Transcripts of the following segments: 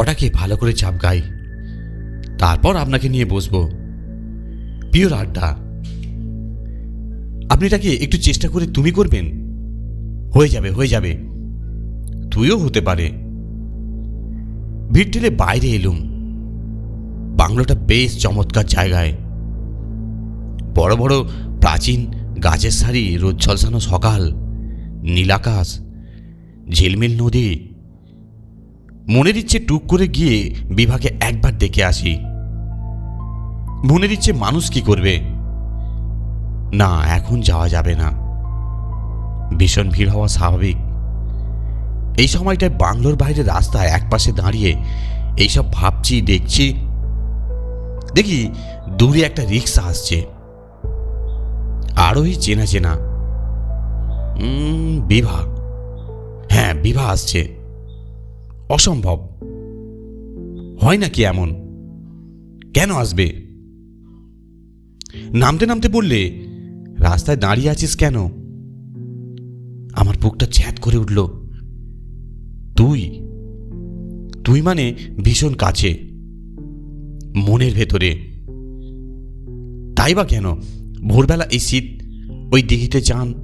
কটাকে ভালো করে চাপ গাই। তারপর আপনাকে নিয়ে বসবো। পিওর আড্ডা। আপনি এটাকে একটু চেষ্টা করে তুমি করবেন। হয়ে যাবে হয়ে যাবে। তুইও হতে পারে। ভিড় ঠেলে বাইরে এলুম। বাংলোটা বেশ চমৎকার জায়গায়। বড় বড় প্রাচীন গাছের সারি, রোদ ঝলসানো সকাল, নীলাকাশ, ঝিলমিল নদী মনের ইচ্ছে টুক করে গিয়ে বিভাগে একবার দেখে আসি। মনের ইচ্ছে মানুষ কি করবে? না, এখন যাওয়া যাবে না। ভীষণ ভিড় হওয়া স্বাভাবিক। এই সময়টায় বাংলোর বাইরে রাস্তায় একপাশে দাঁড়িয়ে এইসব ভাবছি, দেখছি। দেখি দূরে একটা রিক্সা আসছে। আরোই চেনা চেনা। বিভা। হ্যাঁ বিভা আসছে। অসম্ভব। হয় নাকি এমন? কেন আসবে? নামতে নামতে বললে, রাস্তায় দাঁড়িয়ে আছিস কেন? আমার বুকটা ছ্যাত করে উঠল। তুই? তুই মানে ভীষণ কাছে, মনের ভেতরে। তাই বা কেন? ভোরবেলা এই শীত, ওই দিঘিতে চান,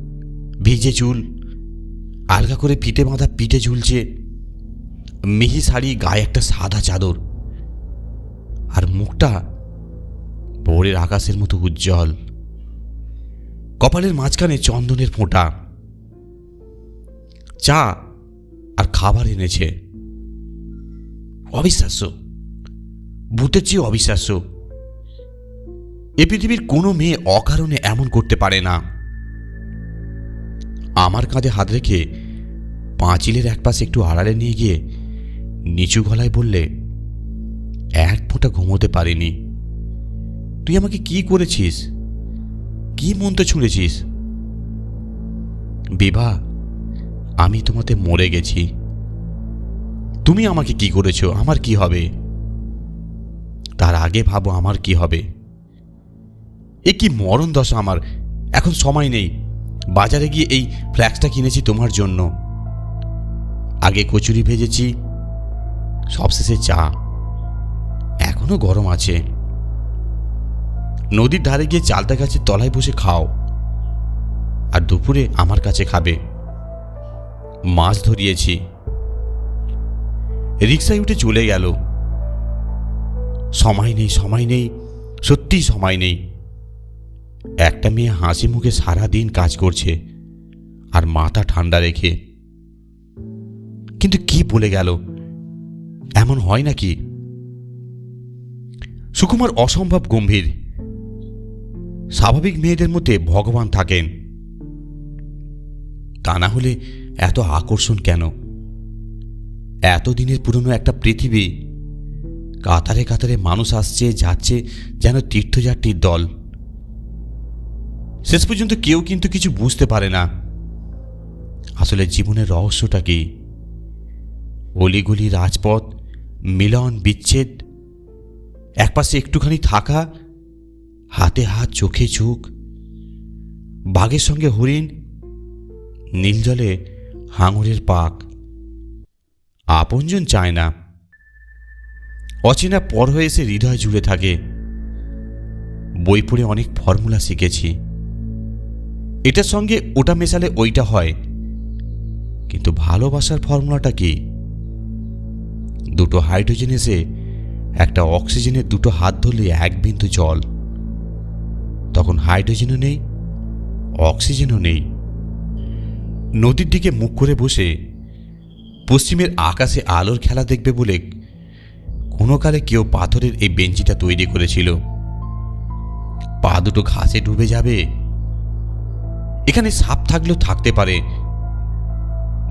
ভিজে চুল, আলগা করে পিঠে বাঁধা পিঠে ঝুলছে। মিহি শাড়ি গায়ে একটা সাদা চাদর। আর মুখটা ভোরের আকাশের মতো উজ্জ্বল। কপালের মাঝখানে চন্দনের ফোঁটা। চা আর খাবার এনেছে। অবিশ্বাস্য। ভূতের চেয়ে অবিশ্বাস্য। এ পৃথিবীর কোনো মেয়ে অকারণে এমন করতে পারে না। আমার কাঁধে হাত রেখে পাঁচিলের এক পাশে একটু আড়ালে নিয়ে গিয়ে নিচু গলায় বললে, এক ফোঁটা ঘুমোতে পারিনি। তুই আমাকে কি করেছিস? কি মন্ত্র ছুঁড়েছিস? বিভা, আমি তোমাতে মরে গেছি। তুমি আমাকে কি করেছ? আমার কি হবে? তার আগে ভাবো আমার কি হবে। এ কি মরণ দশা আমার? এখন সময় নেই। বাজারে গিয়ে এই ফ্ল্যাক্সটা কিনেছি তোমার জন্য। আগে কচুরি ভেজেছি সবশেষে চা। এখনও গরম আছে। নদীর ধারে গিয়ে চালতা গাছের তলায় বসে খাও। আর দুপুরে আমার কাছে খাবে। মাছ ধরিয়েছি। রিক্সায় উঠে চলে গেল। সময় নেই সময় নেই, সত্যিই সময় নেই। একটা মেয়ে হাসি মুখে সারা দিন কাজ করছে আর মাথা ঠান্ডা রেখে। কিন্তু কি বলে গেল? এমন হয় নাকি? সুকুমার অসম্ভব গম্ভীর। স্বাভাবিক মেয়েদের মধ্যে ভগবান থাকেন। তা না হলে এত আকর্ষণ কেন? এতদিনের পুরনো একটা পৃথিবী। কাতারে কাতারে মানুষ আসছে, যাচ্ছে, যেন তীর্থযাত্রীর দল। শেষ পর্যন্ত কেউ কিন্তু কিছু বুঝতে পারে না। আসলে জীবনের রহস্যটা কি? অলিগলি রাজপথ মিলন, বিচ্ছেদ একপাশে একটুখানি থাকা, হাতে হাত, চোখে চোখ, বাঘের সঙ্গে হরিণ, নীল জলে হাঙরের পাক। আপনজন চায় না। অচেনা পর হয়ে এসে হৃদয় জুড়ে থাকে। বই পড়ে অনেক ফর্মুলা শিখেছি। এটার সঙ্গে ওটা মেশালে ওইটা হয়। কিন্তু ভালোবাসার ফর্মুলাটা কি? দুটো হাইড্রোজেন এসে একটা অক্সিজেনের দুটো হাত ধরলে এক বিন্দু জল। তখন হাইড্রোজেনও নেই, অক্সিজেনও নেই। নদীর দিকে মুখ করে বসে পশ্চিমের আকাশে আলোর খেলা দেখবে বলে কোনো কালে কেউ পাথরের এই বেঞ্চিটা তৈরি করেছিল। পা দুটো ঘাসে ডুবে যাবে। এখানে সাপ থাকলেও থাকতে পারে।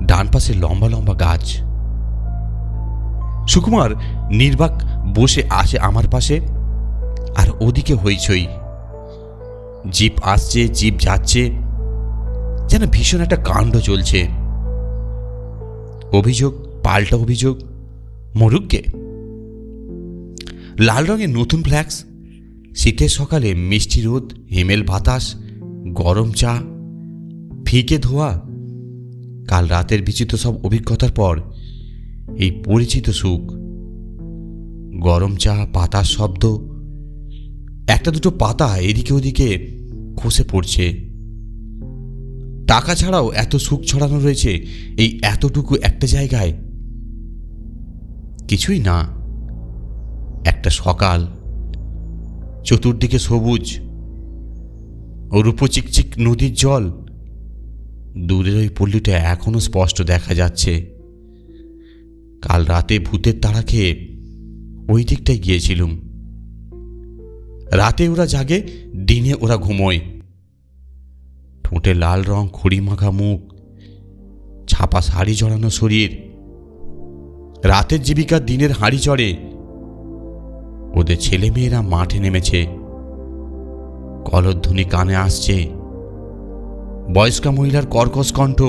ডান পাশে লম্বা লম্বা গাছ। সুকুমার নির্বাক বসে আসে আমার পাশে আর ওদিকে হইচই। জিপ আসছে, জিপ যাচ্ছে, যেন ভীষণ একটা কাণ্ড চলছে। অভিযোগ, পাল্টা অভিযোগ, মরুককে। লাল রঙের নতুন ফ্ল্যাক্স, শীতের সকালে মিষ্টি রোদ, হিমেল বাতাস, গরম চা, ফিকে ধোয়া, কাল রাতের বিচিত্র সব অভিজ্ঞতার পর এই পরিচিত সুখ। গরম চা, পাতার শব্দ। একটা দুটো পাতা এদিকে ওদিকে খসে পড়ছে। টাকা ছাড়াও এত সুখ ছড়ানো রয়েছে এই এতটুকু একটা জায়গায়? কিছুই না। একটা সকাল, চতুর্দিকে সবুজ ও রূপচিকচিক নদীর জল। দূরের ওই পল্লীটা এখনও স্পষ্ট দেখা যাচ্ছে। কাল রাতে ভূতের তাড়া খেয়ে ওই দিকটায় গিয়েছিলুম। রাতে ওরা জাগে, দিনে ওরা ঘুমোয়। ঠোঁটে লাল রং, খড়ি মাখা মুখ, ছাপা শাড়ি জড়ানো শরীর। রাতের জীবিকা দিনের হাঁড়ি চড়ে। ওদের ছেলেমেয়েরা মাঠে নেমেছে। কলধ্বনি কানে আসছে। বয়স্কা মহিলার কর্কশ কণ্ঠ।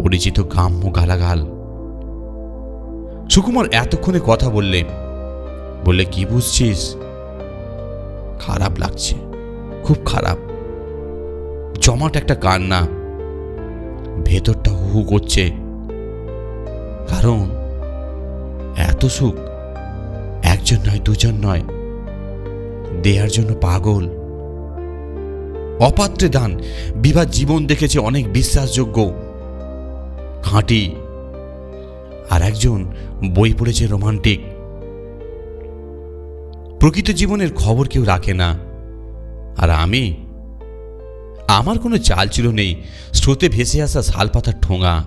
পরিচিত গ্রাম্য গালাগাল। সুকুমার এতক্ষণে কথা বললে বললে, কি বুঝছিস? খারাপ লাগছে, খুব খারাপ। জমাট একটা কান্না, ভেতরটা হু হু করছে। কারণ, এত সুখ, একজন নয়, দুজন নয়, দেয়ার জন্য পাগল। অপাত্রে দান, বিবাহ জীবন দেখেছে অনেক বিশ্বাসযোগ্য। খাঁটি আর একজন বই পড়েছে রোমান্টিক। প্রকৃত জীবনের খবর কেউ রাখে না। আর আমি, আমার কোনো চাল ছিল নেই, স্রোতে ভেসে আসা শালপাতার ঠোঙা।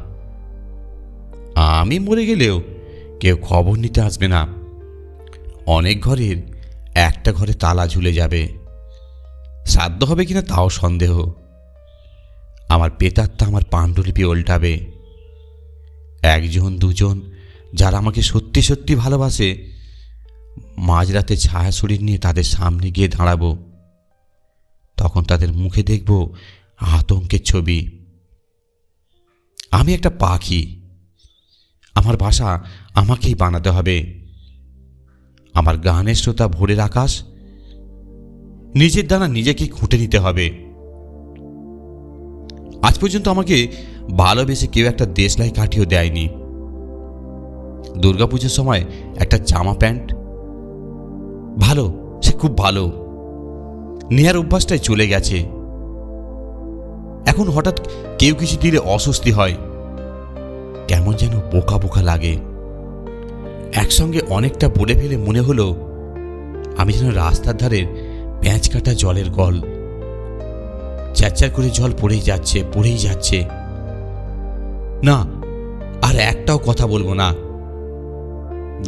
আমি মরে গেলেও কেউ খবর নিতে আসবে না। অনেক ঘরের একটা ঘরে তালা ঝুলে যাবে। সাধ্য হবে কিনা তাও সন্দেহ। আমার পেতাত্তা আমার পাণ্ডুলিপি উল্টাবে। একজন, দুজন যারা আমাকে সত্যি সত্যি ভালোবাসে, মাঝরাতে ছায়া শরীর নিয়ে তাদের সামনে গিয়ে দাঁড়াবো। তখন তাদের মুখে দেখব আতঙ্কের ছবি। আমি একটা পাখি। আমার বাসা আমাকেই বানাতে হবে। আমার গানের শ্রোতা ভোরের আকাশ। নিজের দ্বারা নিজেকে খুঁটে নিতে হবে। আজ পর্যন্ত আমাকে ভালোবেসে কেউ একটা দেশলাই কাটিয়েও দেয়নি। দুর্গাপুজোর সময় একটা জামা প্যান্ট। ভালো, সে খুব ভালো। নেহার অভ্যাসটাই চলে গেছে। এখন হঠাৎ কেউ কিছু দিলে অস্বস্তি হয়। কেমন যেন বোকা বোকা লাগে। একসঙ্গে অনেকটা বলে ফেলে মনে হলো, আমি যেন রাস্তার ধারের প্যাঁচ কাটা জলের গল। চ্যারচ্যার করে জল পড়েই যাচ্ছে পড়েই যাচ্ছে। না, আর একটাও কথা বলব না।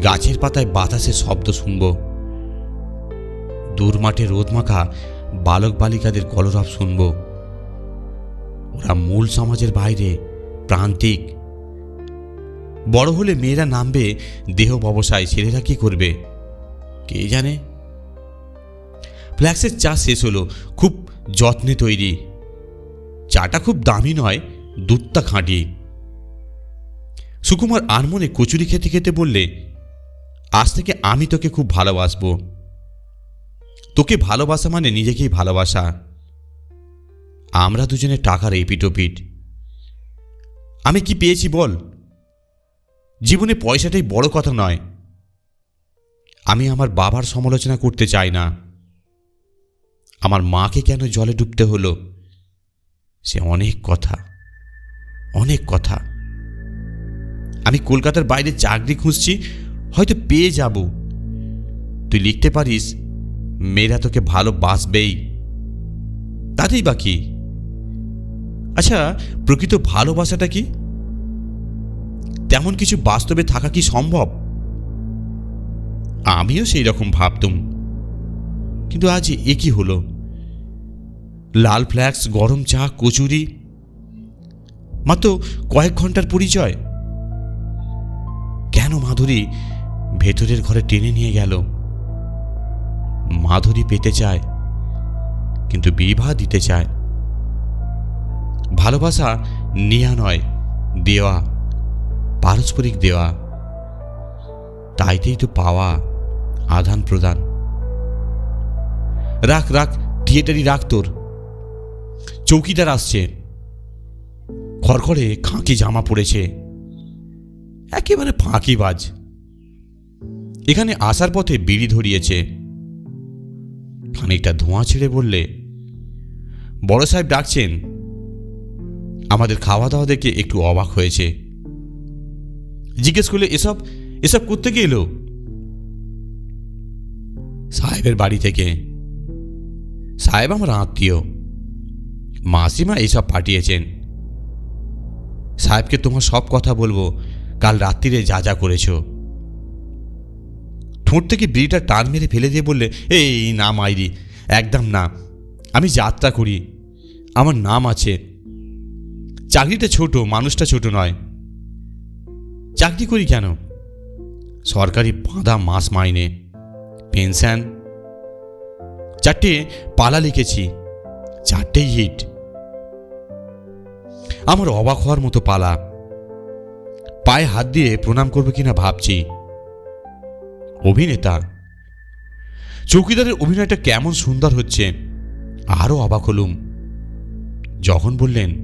গাছের পাতায় বাতাসের শব্দ শুনব। দূর মাঠে রোদ মাখা বালক বালিকাদের কলরব শুনব। ওরা মূল সমাজের বাইরে, প্রান্তিক। বড় হলে মেয়েরা নামবে, দেহ ব্যবসায়, ছেলেরা কি করবে? কে জানে? ফ্ল্যাক্সের চাষ শেষ হলো, খুব যত্নে তৈরি। চাটা খুব দামি নয়, দুধটা খাঁটি। সুকুমার আনমনে কচুরি খেতে খেতে বললে, আজ থেকে আমি তোকে খুব ভালোবাসব। তোকে ভালোবাসা মানে নিজেকেই ভালোবাসা। আমরা দুজনে টাকার এপিটোপিট। আমি কি পেয়েছি বল? জীবনে পয়সাটাই বড় কথা নয়। আমি আমার বাবার সমালোচনা করতে চাই না। আমার মাকে কেন জলে ডুবতে হলো? সে অনেক কথা অনেক কথা। আমি কলকাতার বাইরে চাকরি খুঁজছি, হয়তো পেয়ে যাব। তুই লিখতে পারিস, মেয়েরা তোকে ভালোবাসবেই তাতেই বা কি? আচ্ছা প্রকৃত ভালোবাসাটা কি? তেমন কিছু বাস্তবে থাকা কি সম্ভব? আমিও সেই রকম ভাবতুম। কিন্তু আজ এ কি হলো? লাল ফ্ল্যাক্স, গরম চা, কচুরি। মাত্র কয়েক ঘণ্টার পরিচয়। কেন মাধুরী ভেতরের ঘরে টেনে নিয়ে গেল? মাধুরী পেতে চায়, কিন্তু বিবাহ দিতে চায়। ভালোবাসা নেয়া নয়, দেওয়া, পারস্পরিক দেওয়া। তাইতেই তো পাওয়া আদান প্রদান রাখ রাখ, থিয়েটারই রাখ তোর। চৌকিদার আসছে। খড়খড়ে খাঁকি জামা পড়েছে। একেবারে ফাঁকিবাজ এখানে আসার পথে বিড়ি ধরিয়েছে। খানিকটা ধোঁয়া ছেড়ে বললে, বড় সাহেব ডাকছেন। আমাদের খাওয়া দাওয়া দেখে একটু অবাক হয়েছে। জিজ্ঞেস করলে, এসব এসব করতে কি এলো? সাহেবের বাড়ি থেকে। সাহেব আমার আত্মীয়। মাসিমা এইসব পাঠিয়েছেন। সাহেবকে তোমার সব কথা বলব, কাল রাত্রিরে যা যা করেছ। ঠোঁট থেকে বিড়িটা টান মেরে ফেলে দিয়ে বললে, এই না মাইরি, একদম না। আমি যাত্রা করি। আমার নাম আছে। চাকরিটা ছোট, মানুষটা ছোট নয়। চাকরি করি কেন? সরকারি বাঁধা মাস মাইনে। পেনশন। চারটে পালা লিখেছি। চারটেই হিট আমার অবাক হওয়ার মতো পালা। পায়ে হাত দিয়ে প্রণাম করবে কিনা ভাবছি। অভিনেতা, চৌকিদারের অভিনয়টা কেমন সুন্দর হচ্ছে, আরও অবাক হলুম। যখন বললেন,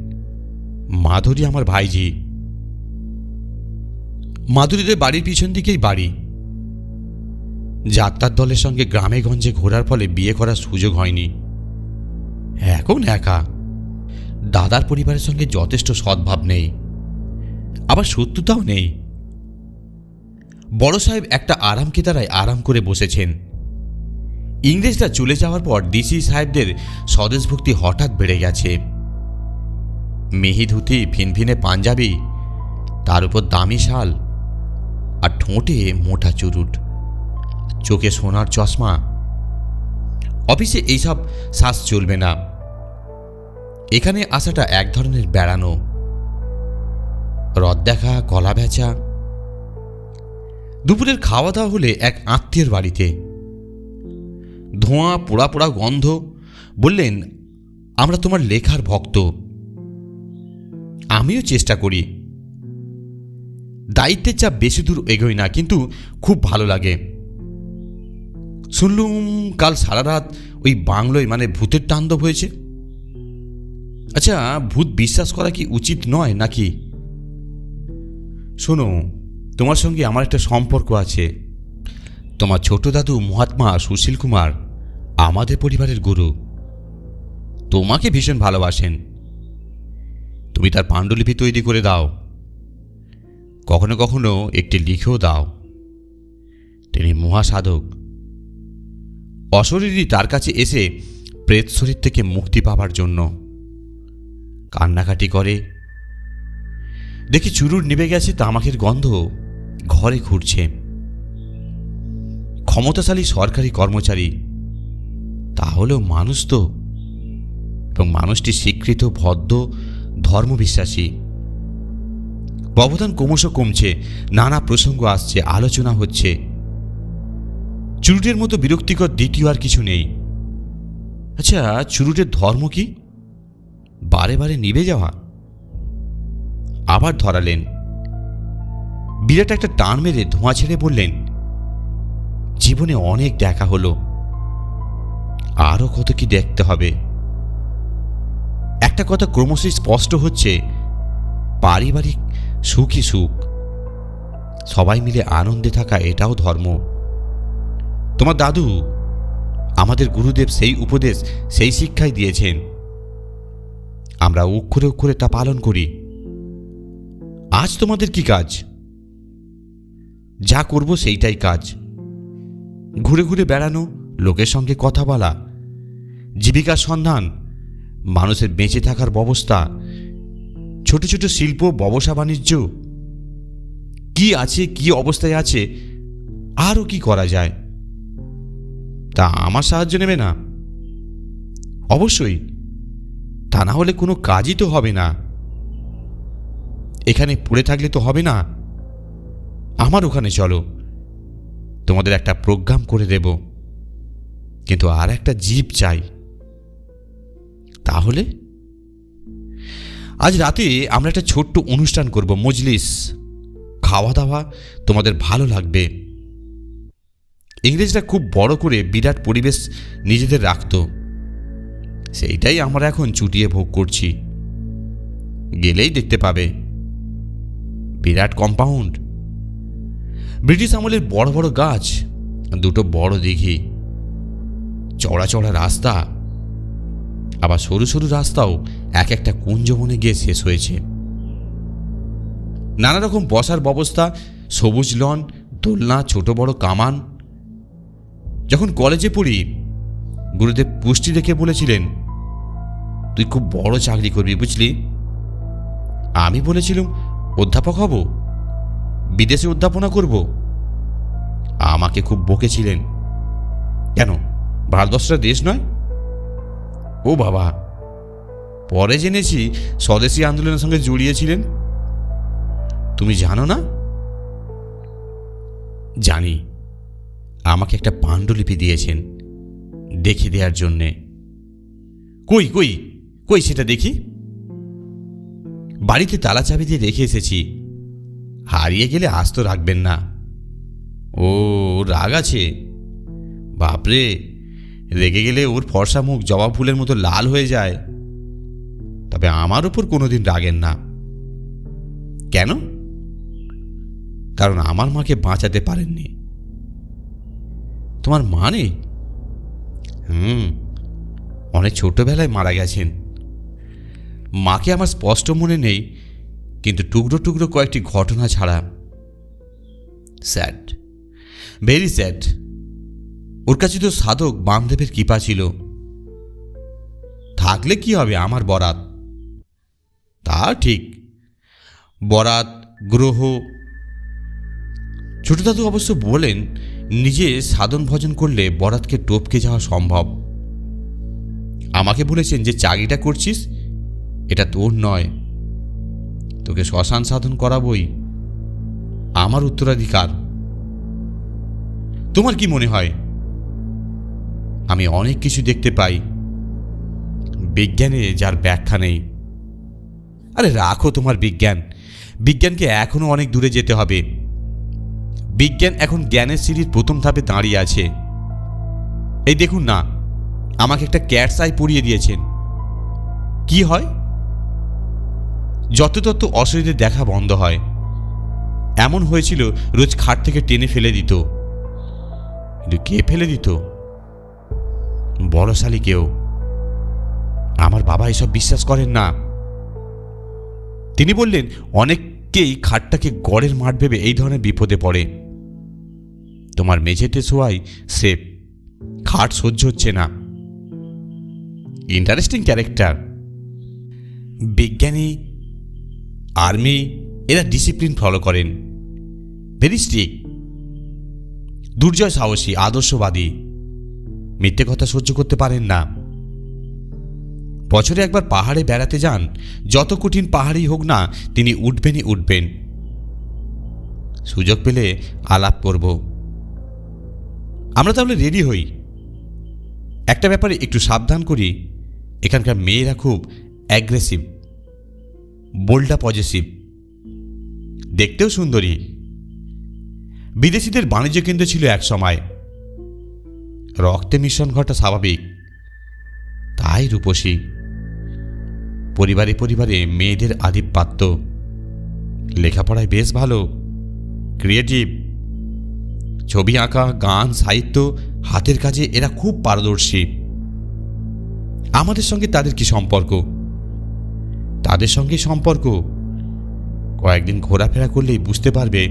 মাধুরী আমার ভাইজি। মাধুরীদের বাড়ির পিছন দিকেই বাড়ি। যাত্রার দলের সঙ্গে গ্রামে গঞ্জে ঘোরার ফলে বিয়ে করার সুযোগ হয়নি। এখন একা। দাদার পরিবারের সঙ্গে যথেষ্ট সদ্ভাব নেই। আবার শত্রুতাও নেই। বড় সাহেব একটা আরাম কেদারায় আরাম করে বসেছেন। ইংরেজরা চলে যাওয়ার পর ডিসি সাহেবদের স্বদেশভক্তি হঠাৎ বেড়ে গেছে। মিহি ধুতি ফিনফিনে পাঞ্জাবি, তার উপর দামি শাল আর ঠোঁটে মোটা চুরুট। চোখে সোনার চশমা অফিসে এইসব শ্বাস চলবে না। এখানে আসাটা এক ধরনের বেড়ানো। রদ দেখা কলা বেচা। দুপুরের খাওয়া দাওয়া হলে এক আত্মীয়ের বাড়িতে। ধোঁয়া, পোড়া পোড়া গন্ধ, বললেন, আমরা তোমার লেখার ভক্ত। আমিও চেষ্টা করি। দায়িত্বের চাপ বেশি দূর এগোয় না, কিন্তু খুব ভালো লাগে। শুনলুম, কাল সারা রাত ওই বাংলোয় মানে ভূতের তাণ্ডব হয়েছে। আচ্ছা ভূত বিশ্বাস করা কি উচিত নয় নাকি? শোনো, তোমার সঙ্গে আমার একটা সম্পর্ক আছে। তোমার ছোট দাদু মহাত্মা সুশীল কুমার, আমাদের পরিবারের গুরু। তোমাকে ভীষণ ভালোবাসেন। তুমি তার পাণ্ডুলিপি তৈরি করে দাও। কখনো কখনো একটি লিখেও দাও। তিনি মহাসাধক। অশরীরই তার কাছে এসে প্রেত শরীর থেকে মুক্তি পাবার জন্য কান্নাকাটি করে। দেখি চুরুর নিভে গেছে তামাকের গন্ধ, ঘরে ঘুরছে। ক্ষমতাশালী সরকারি কর্মচারী তাহলেও মানুষ তো, এবং মানুষটি স্বীকৃত, ভদ্র, ধর্মবিশ্বাসী। ব্যবধান ক্রমশ কমছে, নানা প্রসঙ্গ আসছে, আলোচনা হচ্ছে। চুরুটের মতো বিরক্তিকর দ্বিতীয় আর কিছু নেই। আচ্ছা চুরুটের ধর্ম কি? বারে বারে নিভে যাওয়া। আবার ধরালেন। বিরাট একটা টান মেরে ধোঁয়া ছেড়ে বললেন, জীবনে অনেক দেখা হলো। আরও কত কি দেখতে হবে? একটা কথা ক্রমশই স্পষ্ট হচ্ছে, পারিবারিক সুখই সুখ। সবাই মিলে আনন্দে থাকা এটাও ধর্ম। তোমার দাদু আমাদের গুরুদেব সেই উপদেশ, সেই শিক্ষাই দিয়েছেন। আমরা অক্ষরে অক্ষরে তা পালন করি। আজ তোমাদের কি কাজ? যা করব সেইটাই কাজ। ঘুরে ঘুরে বেড়ানো, লোকের সঙ্গে কথা বলা, জীবিকার সন্ধান, মানুষের বেঁচে থাকার ব্যবস্থা, ছোট ছোট শিল্প, ব্যবসা বাণিজ্য, কি আছে, কি অবস্থায় আছে, আরও কি করা যায়? তা আমার সাহায্য নেবে না? অবশ্যই। তা না হলে কোনো কাজই তো হবে না। এখানে পড়ে থাকলে তো হবে না। আমার ওখানে চলো। তোমাদের একটা প্রোগ্রাম করে দেব। কিন্তু আর একটা জীব চাই। তাহলে? আজ রাতে আমরা একটা ছোট্ট অনুষ্ঠান করব, মজলিস। খাওয়া দাওয়া তোমাদের ভালো লাগবে। ইংরেজরা খুব বড় করে বিরাট পরিবেশ নিজেদের রাখত। সেইটাই আমরা এখন চুটিয়ে ভোগ করছি। গেলেই দেখতে পাবে। বিরাট কম্পাউন্ড ব্রিটিশ আমলের বড় বড় গাছ, দুটো বড় দিঘি চড়া চড়া রাস্তা। আবার সরু সরু রাস্তাও এক একটা কুঞ্জবনে গিয়ে শেষ হয়েছে। নানা রকম বসার ব্যবস্থা, সবুজ লন, দোলনা, ছোট বড় কামান যখন কলেজে পড়ি, গুরুদেব পুষ্টি রেখে বলেছিলেন, তুই খুব বড় চাকরি করবি, বুঝলি? আমি বলেছিলাম, অধ্যাপক হব, বিদেশে অধ্যাপনা করব। আমাকে খুব বকেছিলেন, কেন, ভারতবর্ষটা দেশ নয়? ও বাবা, পরে জেনেছি স্বদেশী আন্দোলনের সঙ্গে জড়িয়েছিলেন। তুমি জানো না? জানি আমাকে একটা পাণ্ডুলিপি দিয়েছেন দেখে দেওয়ার জন্যে। কই কই কই সেটা দেখি? বাড়িতে তালা চাবি দিয়ে রেখে এসেছি। হারিয়ে গেলে আস্ত রাখবেন না। ও, রাগ আছে। বাপরে, রেগে গেলে ওর ফর্সা মুখ জবা ফুলের মতো লাল হয়ে যায়। তবে আমার ওপর কোনোদিন রাগেন না। কেন? কারণ আমার মাকে বাঁচাতে পারেননি। তোমার মা নেই হুম, অনেক ছোটবেলায় মারা গেছেন। মাকে আমার স্পষ্ট মনে নেই, কিন্তু টুকরো টুকরো কয়েকটি ঘটনা ছাড়া স্যাড, ভেরি স্যাড। ওর কাছে তো সাধক বামদেবের কৃপা ছিল। থাকলে কি হবে আমার বরাত? তা ঠিক, বরাত, গ্রহ। ছোট দাদু অবশ্য বলেন নিজে সাধন ভজন করলে বরাতকে টপকে যাওয়া সম্ভব। আমাকে বলেছেন যে, চাকরিটা করছিস, এটা তোর নয়। তোকে শ্মশান সাধন করাবই। আমার উত্তরাধিকার। তোমার কি মনে হয়? আমি অনেক কিছু দেখতে পাই। বিজ্ঞানে যার ব্যাখ্যা নেই। আরে, রাখো তোমার বিজ্ঞান। বিজ্ঞানকে এখনও অনেক দূরে যেতে হবে। বিজ্ঞান এখন জ্ঞানের সিঁড়ির প্রথম ধাপে দাঁড়িয়ে আছে। এই দেখুন না, আমাকে একটা ক্যাটস আই পরিয়ে দিয়েছেন। কি হয়? যত তত অশরীরে দেখা বন্ধ হয়। এমন হয়েছিল রোজ খাট থেকে টেনে ফেলে দিত। কিন্তু কে ফেলে দিত? বড়শালী কেউ। আমার বাবা এসব বিশ্বাস করেন না। তিনি বললেন, অনেককেই খাটটাকে গড়ের মাঠ ভেবে এই ধরনের বিপদে পড়ে। তোমার মেঝেতে শোয়াই সেফ খাট সহ্য হচ্ছে না। ইন্টারেস্টিং ক্যারেক্টার বিজ্ঞানী আর্মি এরা ডিসিপ্লিন ফলো করেন। ভেরি স্ট্রিক দুর্জয় সাহসী, আদর্শবাদী। মিথ্যে কথা সহ্য করতে পারেন না। বছরে একবার পাহাড়ে বেড়াতে যান। যত কঠিন পাহাড়ই হোক না, তিনি উঠবেনই উঠবেন। সুযোগ পেলে আলাপ করব। আমরা তাহলে রেডি হই। একটা ব্যাপারে একটু সাবধান করি, এখানকার মেয়েরা খুব অ্যাগ্রেসিভ বোল্ডা পজিটিভ দেখতেও সুন্দরী। বিদেশিদের বাণিজ্য কেন্দ্র ছিল এক সময়। রক্তে মিশ্রণ ঘটা স্বাভাবিক। তাই রূপসী। পরিবারে পরিবারে মেয়েদের আধিপত্য। লেখাপড়ায় বেশ ভালো। ক্রিয়েটিভ ছবি আঁকা, গান, সাহিত্য, হাতের কাজে এরা খুব পারদর্শী। আমাদের সঙ্গে তাদের কি সম্পর্ক? তাদের সঙ্গে সম্পর্ক? কয়েকদিন ঘোরাফেরা করলেই বুঝতে পারবে।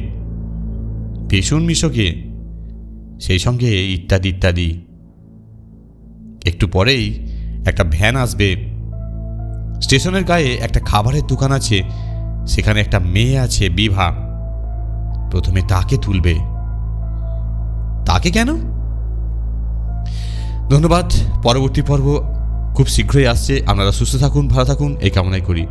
ভীষণ মিশকে সেই সঙ্গে ইত্যাদি ইত্যাদি। একটু পরেই একটা ভ্যান আসবে। স্টেশনের গায়ে একটা খাবারের দোকান আছে। সেখানে একটা মেয়ে আছে, বিভা। প্রথমে তাকে তুলবে। তাকে কেন? ধন্যবাদ, পরবর্তী পর্ব খুব শীঘ্রই আসছে। আপনারা সুস্থ থাকুন, ভালো থাকুন, এই কামনাই করি।